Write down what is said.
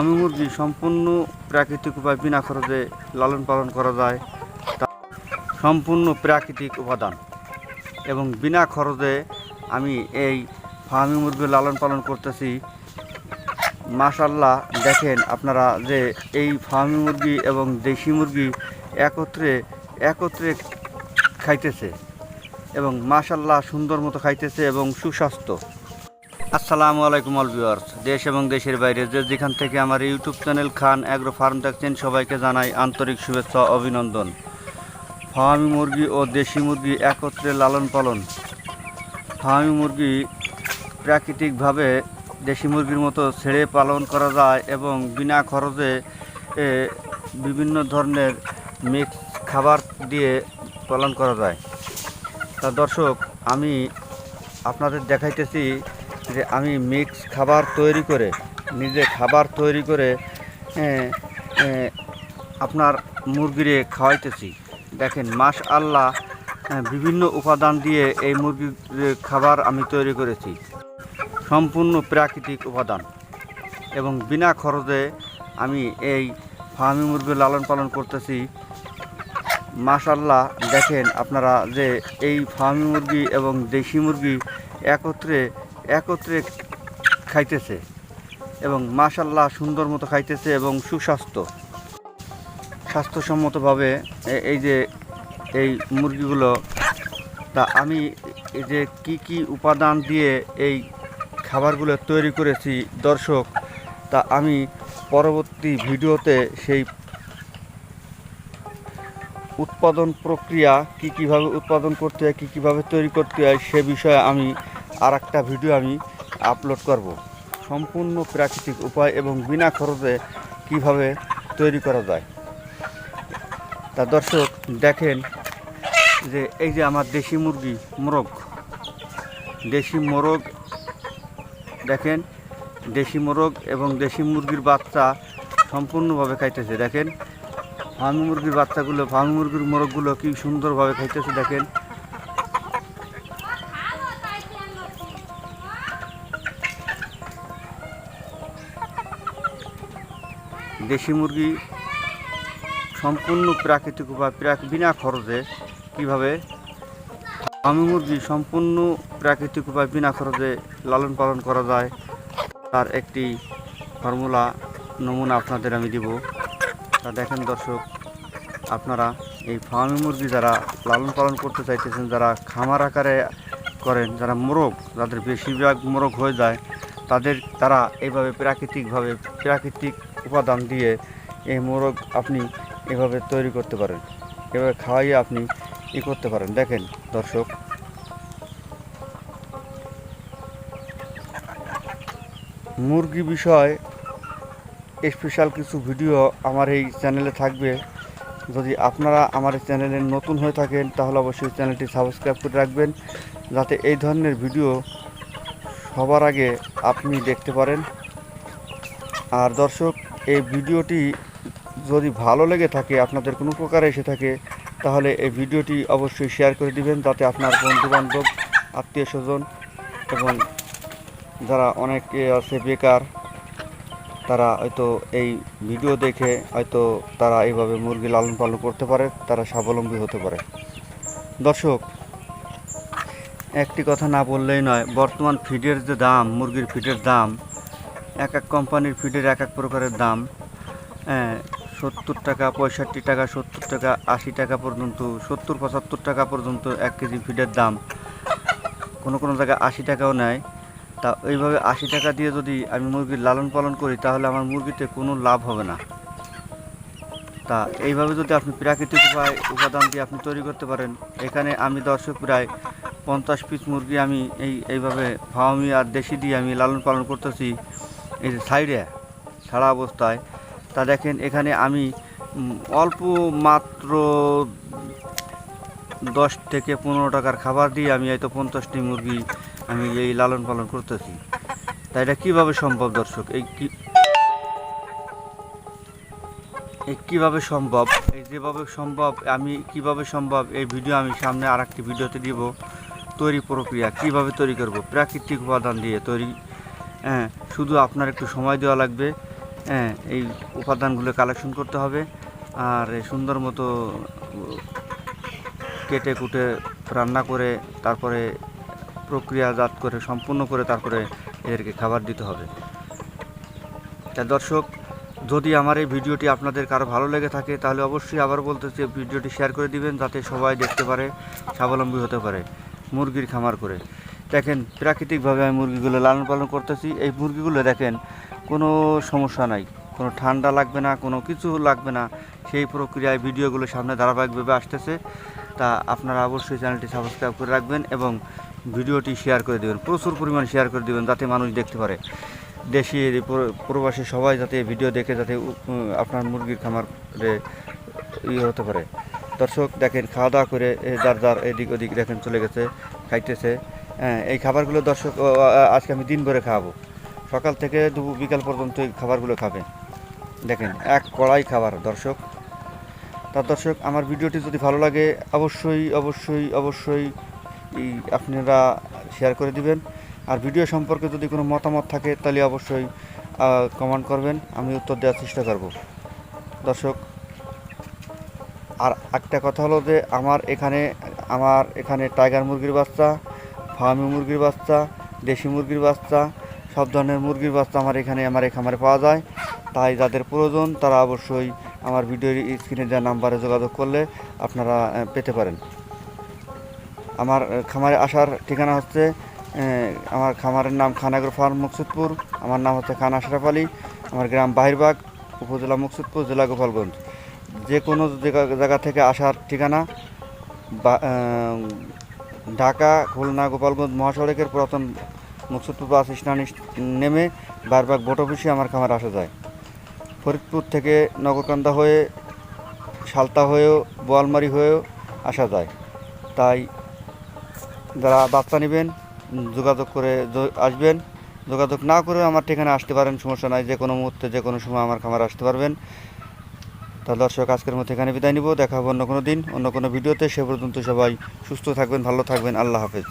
আমি মুরগি সম্পূর্ণ প্রাকৃতিক উপায় বিনা খরচে লালন পালন করা যায়। তা সম্পূর্ণ প্রাকৃতিক উপাদান। এবং বিনা খরচে আমি এই ফার্মি মুরগি লালন পালন করতেছি। মাশাল্লাহ দেখেন আপনারা যে এই ফার্মি মুরগি এবং দেশি মুরগি একত্রে একত্রে খাইতেছে এবং মাশাল্লাহ সুন্দর মতো খাইতেছে এবং সুস্বাস্থ্য। আসসালামু আলাইকুম অল ভিউয়ার্স। দেশ এবং দেশের বাইরে যে যেখান থেকে আমার YouTube channel Khan agro farm দেখছেন সবাইকে জানাই আন্তরিক শুভেচ্ছা, অভিনন্দন। ফার্মি মুরগি ও দেশি মুরগি একত্রে লালন পালন। ফার্মি মুরগি প্রাকৃতিকভাবে দেশি মুরগির মতো ছেড়ে পালন করা যায় এবং বিনা খরচে বিভিন্ন ধরনের মিক্স খাবার দিয়ে পালন করা যায়। তা দর্শক, আমি আপনাদের দেখাইতেছি যে আমি মিক্স খাবার তৈরি করে, নিজে খাবার তৈরি করে আপনার মুরগিরে খাওয়াইতেছি। দেখেন মাস আল্লাহ বিভিন্ন উপাদান দিয়ে এই মুরগির খাবার আমি তৈরি করেছি। সম্পূর্ণ প্রাকৃতিক উপাদান। এবং বিনা খরচে আমি এই ফার্মি মুরগি লালন পালন করতেছি। মাশাল্লাহ দেখেন, আপনারা যে এই ফার্মি মুরগি এবং দেশি মুরগি একত্রে একত্রে খাইতেছে এবং মাশাল্লাহ সুন্দর মতো খাইতেছে এবং সুস্বাস্থ্য। স্বাস্থ্যসম্মতভাবে এই যে, এই মুরগিগুলো, তা আমি এই যে কি কি উপাদান দিয়ে এই খাবারগুলো তৈরি করেছি দর্শক, তা আমি পরবর্তী ভিডিওতে সেই উৎপাদন প্রক্রিয়া, কি কীভাবে উৎপাদন করতে হয়, কী কীভাবে তৈরি করতে হয়, সে বিষয়ে আমি আর একটা ভিডিও আমি আপলোড করব। সম্পূর্ণ প্রাকৃতিক উপায় এবং বিনা খরচে কীভাবে তৈরি করা যায়। তা দর্শক, দেখেন যে এই যে আমার দেশি মুরগি, মোরগ। দেশি মোরগ, দেখেন, দেশি মোরগ এবং দেশি মুরগির বাচ্চা সম্পূর্ণভাবে খাইতেছে। দেখেন, ফার্মি মুরগির বাচ্চাগুলো, ফার্মি মুরগির মোরগগুলো কি সুন্দরভাবে খাইতেছে, দেখেন। দেশি মুরগি সম্পূর্ণ প্রাকৃতিক উপায় বিনা খরচে কীভাবে ফার্মি মুরগি সম্পূর্ণ প্রাকৃতিক উপায় বিনা খরচে লালন পালন করা যায়, তার একটি ফর্মুলা, নমুনা আপনাদের আমি দিব। তা দেখেন দর্শক, আপনারা এই ফার্মি মুরগি যারা লালন পালন করতে চাইতেছেন, যারা খামার আকারে করেন, যারা মোরগ, যাদের বেশিরভাগ মোরগ হয়ে যায়, তাদের, তারা এইভাবে প্রাকৃতিকভাবে, প্রাকৃতিক উপাদান দিয়ে এই মোরগ আপনি এভাবে তৈরি করতে পারেন। এভাবে খাওয়াইয়ে আপনি ই করতে পারেন। দেখেন, দর্শক। মুরগি বিষয় স্পেশাল কিছু ভিডিও আমার এই চ্যানেলে থাকবে। যদি আপনারা আমার চ্যানেলে নতুন হয়ে থাকেন, তাহলে অবশ্যই চ্যানেলটি সাবস্ক্রাইব করে রাখবেন। যাতে এই ধরনের ভিডিও সবার আগে আপনি দেখতে পারেন। আর দর্শক এই ভিডিওটি যদি ভালো লেগে থাকে, আপনাদের কোনো প্রকার এসে থাকে, তাহলে এই ভিডিওটি অবশ্যই শেয়ার করে দিবেন, যাতে আপনার বন্ধুবান্ধব, আত্মীয় স্বজন এবং যারা অনেকে আছে বেকার, তারা হয়তো এই ভিডিও দেখে হয়তো তারা এইভাবে মুরগি লালন পালন করতে পারে, তারা স্বাবলম্বী হতে পারে। দর্শক, একটি কথা না বললেই নয়, বর্তমান ফিডের যে দাম, মুরগির ফিডের দাম এক এক কোম্পানির ফিডের এক এক প্রকারের দাম। হ্যাঁ সত্তর টাকা, পঁয়ষট্টি টাকা, সত্তর টাকা, আশি টাকা পর্যন্ত, সত্তর, পঁচাত্তর টাকা পর্যন্ত এক কেজি ফিডের দাম। কোনো কোনো জায়গায় আশি টাকাও নেয়। তা এইভাবে আশি টাকা দিয়ে যদি আমি মুরগির লালন পালন করি, তাহলে আমার মুরগিতে কোনো লাভ হবে না। তা এইভাবে যদি আপনি প্রাকৃতিক উপায়, উপাদান দিয়ে আপনি তৈরি করতে পারেন, এখানে আমি দর্শক প্রায় পঞ্চাশ পিস মুরগি আমি এই, এইভাবে ফার্মি আর দেশি দিয়ে আমি লালন পালন করতেছি। এই সাইডে ছাড়া অবস্থায়, তা দেখেন এখানে আমি অল্প মাত্র দশ থেকে পনেরো টাকার খাবার দিয়ে আমি হয়তো পঞ্চাশটি মুরগি আমি এই লালন পালন করতেছি। তা এটা কীভাবে সম্ভব দর্শক? এই কি এই কীভাবে সম্ভব? এই যেভাবে সম্ভব, আমি কীভাবে সম্ভব, এই ভিডিও আমি সামনে আর ভিডিওতে দিব। তৈরি প্রক্রিয়া, কীভাবে তৈরি করব? প্রাকৃতিক উপাদান দিয়ে তৈরি হ্যাঁ শুধু আপনার একটু সময় দেওয়া লাগবে। হ্যাঁ এই উপাদানগুলো কালেকশন করতে হবে। আর সুন্দর মতো কেটে কুটে রান্না করে, তারপরে প্রক্রিয়াজাত করে, সম্পূর্ণ করে তারপরে এদেরকে খাবার দিতে হবে। তা দর্শক, যদি আমার এই ভিডিওটি আপনাদের কারও ভালো লেগে থাকে, তাহলে অবশ্যই আবার বলতে চাই, ভিডিওটি শেয়ার করে দিবেন, যাতে সবাই দেখতে পারে, স্বাবলম্বী হতে পারে, মুরগির খামার করে। দেখেন, প্রাকৃতিকভাবে আমি মুরগিগুলো লালন পালন করতেছি। এই মুরগিগুলো দেখেন, কোনো সমস্যা নাই। কোনো ঠান্ডা লাগবে না, কোনো কিছু লাগবে না। সেই প্রক্রিয়ায় ভিডিওগুলো সামনে ধারাবাহিকভাবে আসতেছে। তা আপনারা অবশ্যই চ্যানেলটি সাবস্ক্রাইব করে রাখবেন এবং ভিডিওটি শেয়ার করে দেবেন। প্রচুর পরিমাণ শেয়ার করে দেবেন যাতে মানুষ দেখতে পারে। দেশি, প্রবাসী সবাই যাতে ভিডিও দেখে যাতে আপনার মুরগির খামারে ইয়ে হতে পারে। দর্শক, দেখেন, খাওয়া দাওয়া করে যার যার, এদিক ওদিক দেখেন চলে গেছে, খাইতেছে। হ্যাঁ এই খাবারগুলো দর্শক আজকে আমি দিন ভরে খাওয়াবো সকাল থেকে দুপুর বিকাল পর্যন্ত এই খাবারগুলো খাবে। দেখেন, এক কড়াই খাবার দর্শক। তার দর্শক, আমার ভিডিওটি যদি ভালো লাগে, অবশ্যই অবশ্যই অবশ্যই আপনারা শেয়ার করে দিবেন। আর ভিডিও সম্পর্কে যদি কোনো মতামত থাকে, তাহলে অবশ্যই কমেন্ট করবেন। আমি উত্তর দেওয়ার চেষ্টা করব। দর্শক, আর একটা কথা হলো যে, আমার এখানে আমার এখানে টাইগার মুরগির বাচ্চা ফার্মি মুরগির বাচ্চা, দেশি মুরগির বাচ্চা, সব ধরনের মুরগির বাচ্চা আমার এখানে, আমার এই খামারে পাওয়া যায়। তাই যাদের প্রয়োজন, তারা অবশ্যই আমার ভিডিওর স্ক্রিনে দেওয়া নাম্বারে যোগাযোগ করলে আপনারা পেতে পারেন। আমার খামারে আসার ঠিকানা হচ্ছে আমার খামারের নাম খানাগর ফার্ম, মুকসুদপুর। আমার নাম হচ্ছে খান আশরাফ আলী। আমার গ্রাম বাহিরবাগ, উপজেলা মুকসুদপুর, জেলা গোপালগঞ্জ। যে কোনো জায়গা থেকে আসার ঠিকানা ঢাকা, খুলনা, গোপালগঞ্জ মহাসড়কের পুরাতন মুকসুদপুর বাস স্ট্যান্ড নেমে বারবার ভোট অফিসে আমার খামার আসা যায়। ফরিদপুর থেকে নগরকান্দা হয়ে, সালতা হয়েও, বোয়ালমারি হয়েও আসা যায়। তাই যারা বাচ্চা নেবেন, যোগাযোগ করে আসবেন। যোগাযোগ না করে আমার ঠিকানা আসতে পারেন, সমস্যা নাই। যে কোনো মুহূর্তে, যে কোনো সময় আমার খামার আসতে পারবেন। তা দর্শক, আজকের মতো এখানে বিদায় নিব। দেখা হবে অন্য কোনো দিন, অন্য কোনো ভিডিওতে। সে পর্যন্ত সবাই সুস্থ থাকবেন, ভালো থাকবেন। আল্লাহ হাফেজ।